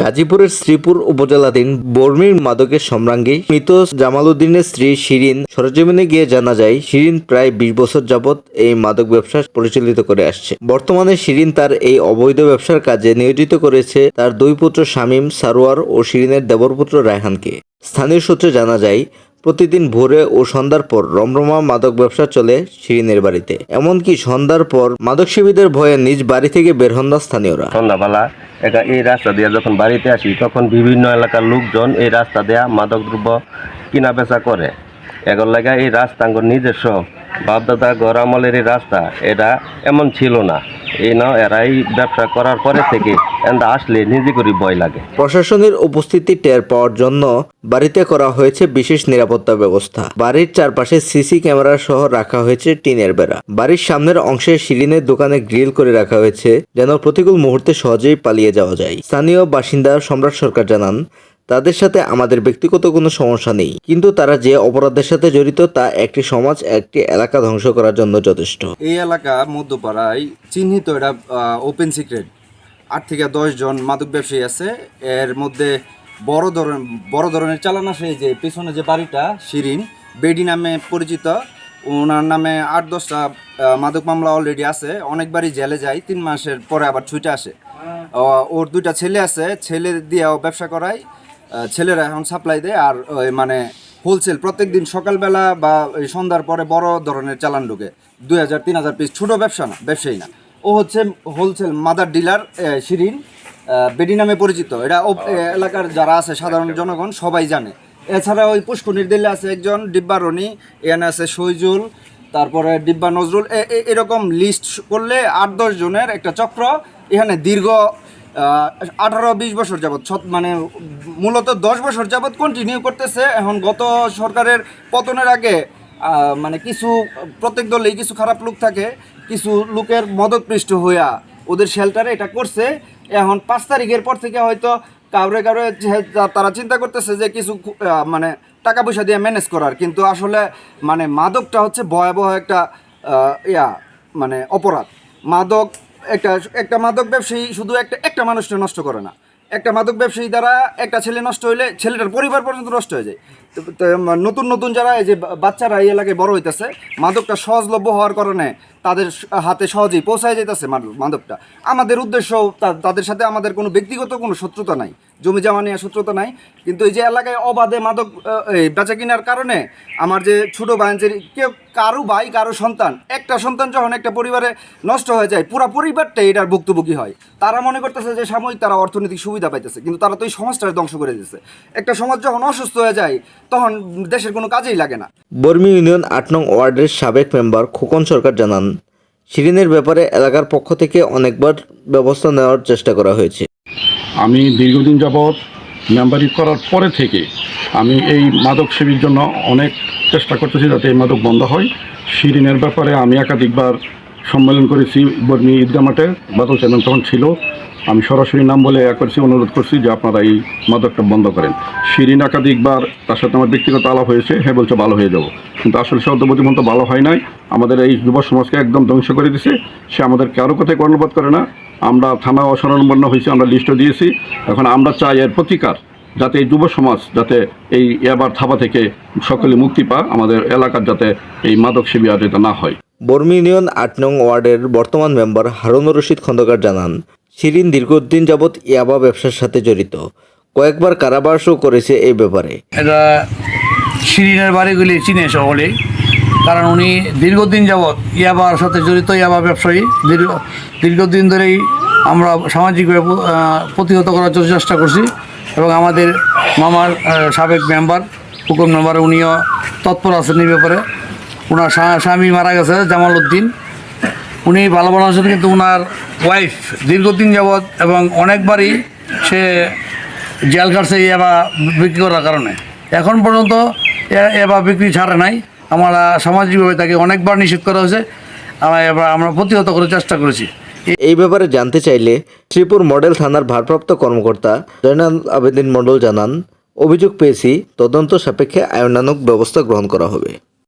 গাজীপুরের শ্রীপুর উপজেলাধীন বর্মীর মাদকের সম্রাঙ্গী মৃত জামালউদ্দিনের স্ত্রী শিরিন সরজমিনে গিয়ে জানা যায়, শিরিন প্রায় বিশ বছর যাবৎ এই মাদক ব্যবসা পরিচালিত করে আসছে। বর্তমানে শিরিন তার এই অবৈধ ব্যবসার কাজে নিয়োজিত করেছে তার দুই পুত্র শামীম সারোয়ার ও শিরিনের দেবরপুত্র রায়হানকে। স্থানীয় সূত্রে জানা যায় প্রতিদিন ভোরে ও সন্ধ্যার পর রমরমা মাদক ব্যবসা চলে শিরিনের বাড়িতে। এমনকি সন্ধ্যার পর মাদক মাদকসেবীদের ভয়ে নিজ বাড়ি থেকে বের হন স্থানীয়রা। সন্ধ্যাবেলা একা এই রাস্তা দিয়ে যখন বাড়িতে আসি, তখন বিভিন্ন এলাকার লোকজন এই রাস্তা দেয়া মাদক দ্রব্য কেনা বেচা করে। এগুলো লাগা এই রাস্তাঙ্গ নিজস্ব। বাপদাদা ঘর রাস্তা, এটা এমন ছিল না। এই না এরা এই ব্যবসা করার পরে থেকে এন্দা আসলে নিজে করি ভয় লাগে। প্রশাসনের উপস্থিতি টের পাওয়ার জন্য বাড়িতে করা হয়েছে বিশেষ নিরাপত্তা ব্যবস্থা। বাড়ির চারপাশে সিসি ক্যামেরা সহ রাখা হয়েছে টিনের বেড়া। বাড়ির সামনের অংশে শিরিনের দোকানে গ্রিল করে রাখা হয়েছে, যেন প্রতিকূল মুহূর্তে সহজেই পালিয়ে যাওয়া যায়। স্থানীয় বাসিন্দা সম্রাট সরকার জানান তাদের সাথে আমাদের ব্যক্তিগত কোনো সমস্যা নেই। কিন্তু তারা যে অপরাধের সাথে জড়িত, তা একটি সমাজ, একটি এলাকা ধ্বংস করার জন্য যথেষ্ট। এই এলাকা মধ্যপাড়ায় চিহ্নিত, এটা ওপেন সিক্রেট আট থেকে দশ জন মাদক ব্যবসায়ী আছে। এর মধ্যে বড় ধরনের বড় ধরনের চালান আসে যে পিছনে যে বাড়িটা, শিরিন, বেডি নামে পরিচিত। ওনার নামে আট দশটা মাদক মামলা অলরেডি আছে। অনেকবারই জেলে যায়, তিন মাসের পরে আবার ছুটে আসে। ওর দুইটা ছেলে আছে, ছেলে দিয়েও ব্যবসা করায়। ছেলেরা এখন সাপ্লাই দেয় আর ওই মানে হোলসেল প্রত্যেক দিন সকালবেলা বা সন্ধ্যার পরে বড় ধরনের চালান ঢুকে। দুই হাজার তিন হাজার পিস ছোটো ব্যবসা না ব্যবসায়ী না। ও হচ্ছে হোলসেল মাদার ডিলার শিরিন বেডি নামে পরিচিত। এটা এলাকার যারা আছে সাধারণ জনগণ সবাই জানে। এছাড়া ওই পুষ্কনির দিল্লি আছে একজন ডিব্বা রনি এখানে আছে সৈজুল তারপরে ডিব্বা নজরুল এরকম লিস্ট করলে আট দশ জনের একটা চক্র। এখানে দীর্ঘ আঠারো, বিশ বছর যাবৎ মানে মূলত দশ বছর যাবৎ কন্টিনিউ করতেছে। এখন গত সরকারের পতনের আগে মানে কিছু, প্রত্যেক দলেই কিছু খারাপ লোক থাকে, কিছু লোকের মদতপৃষ্ট হইয়া ওদের শেল্টারে এটা করছে। এখন পাঁচ তারিখের পর থেকে হয়তো কাউরে কাউরে তারা চিন্তা করতেছে যে কিছু মানে টাকা পয়সা দিয়ে ম্যানেজ করার। কিন্তু আসলে মানে মাদকটা হচ্ছে ভয়াবহ একটা ইয়া মানে অপরাধ। মাদক একটা একটা মাদক ব্যবসায়ী শুধু একটা একটা মানুষকে নষ্ট করে না। একটা মাদক ব্যবসায়ী দ্বারা একটা ছেলে নষ্ট হইলে ছেলেটার পরিবার পর্যন্ত নষ্ট হয়ে যায়। নতুন নতুন যারা এই যে বাচ্চারা এই এলাকায় বড় হইতেছে, মাদকটা সহজলভ্য হওয়ার কারণে তাদের হাতে সহজেই পৌঁছায় যেতেছে মাদকটা। আমাদের উদ্দেশ্য তাদের সাথে আমাদের কোনো ব্যক্তিগত কোনো শত্রুতা নাই। জমি জমা নিয়ে সূত্রতা নাই। কিন্তু এই যে এলাকায় অবাধে মাদক এই বেচা কেনার কারণে আমার যে ছোটো ভাইয়ের কেউ কারও ভাই, কারও সন্তান, একটা সন্তান যখন একটা পরিবারে নষ্ট হয়ে যায়, পুরো পরিবারটাই এটার ভুক্তভোগী হয়। তারা মনে করতেছে যে সাময়িক তারা অর্থনৈতিক সুবিধা পাইতেছে, কিন্তু তারা তো এই সমাজটাকে ধ্বংস করে দিতেছে একটা সমাজ যখন অসুস্থ হয়ে যায়, তখন দেশের কোনো কাজেই লাগে না। বর্মি ইউনিয়ন আট নং ওয়ার্ডের সাবেক মেম্বার খোকন সরকার জানান, শিরিনের ব্যাপারে এলাকার পক্ষ থেকে অনেকবার ব্যবস্থা নেওয়ার চেষ্টা করা হয়েছে। আমি দীর্ঘদিন যাবৎ মেম্বারি করার পরে থেকে আমি এই মাদক সেবীর জন্য অনেক চেষ্টা করতেছি যাতে এই মাদক বন্ধ হয়। শিরিনের ব্যাপারে আমি একাধিকবার সম্মেলন করেছি বর্মী ঈদগা মাঠে বাদল চেয়ারম্যান তখন ছিল। আমি সরাসরি নাম বলে এ করছি, অনুরোধ করছি যে আপনারা এই মাদকটা বন্ধ করেন। শিরিন একাধিকবার তার সাথে আমার ব্যক্তিগত আলাপ হয়েছে হ্যাঁ বলছে ভালো হয়ে যাব। কিন্তু আসলে সে অদ্যবধি ভালো হয় নাই, আমাদের এই যুব সমাজকে একদম ধ্বংস করে দিছে, সে আমাদের কারও কথায় কর্ণপাত করে না। আমরা থানা অসরণবন্ন হয়েছি, আমরা লিস্টও দিয়েছি। এখন আমরা চাই এর প্রতিকার, যাতে এই যুব সমাজ, যাতে এই এবার থাবা থেকে সকলে মুক্তি পা আমাদের এলাকার যাতে এই মাদক সেবী যাতে না হয়। বর্মি ইউনিয়ন আট নং ওয়ার্ডের বর্তমান মেম্বার হারুনুর রশিদ খন্দকার জানান শিরিন দীর্ঘদিন যাবৎ ইয়াবা ব্যবসার সাথে জড়িত। কয়েকবার কারাবাসও করেছে এই ব্যাপারে। এটা শিরিনের বাড়িগুলি চিনে সকলেই, কারণ উনি দীর্ঘদিন যাবৎ ইয়াবার সাথে জড়িত, ইয়াবা ব্যবসায়ী। দীর্ঘ, দীর্ঘদিন ধরেই আমরা সামাজিকভাবে প্রতিহত করার চেষ্টা করছি এবং আমাদের মামার সাবেক মেম্বার, হুকুম মেম্বার উনিও তৎপর আছেন এই ব্যাপারে। ওনার স্বামী মারা গেছে জামাল উদ্দিন উনি ভালো ভালো আছেন, কিন্তু ওনার ওয়াইফ দীর্ঘদিন যাবৎ এবং অনেকবারই সে জেল কাটছে এবা বিক্রি করার কারণে। এখন পর্যন্ত এ- এবা বিক্রি ছাড়ে নাই। আমরা সামাজিকভাবে তাকে অনেকবার নিষেধ করা হয়েছে। এবার, আমরা প্রতিহত করার চেষ্টা করেছি। এই ব্যাপারে জানতে চাইলে শ্রীপুর মডেল থানার ভারপ্রাপ্ত কর্মকর্তা জয়নাল আবেদিন মণ্ডল জানান, অভিযোগ পেয়েছি তদন্ত সাপেক্ষে আইনানুগ ব্যবস্থা গ্রহণ করা হবে।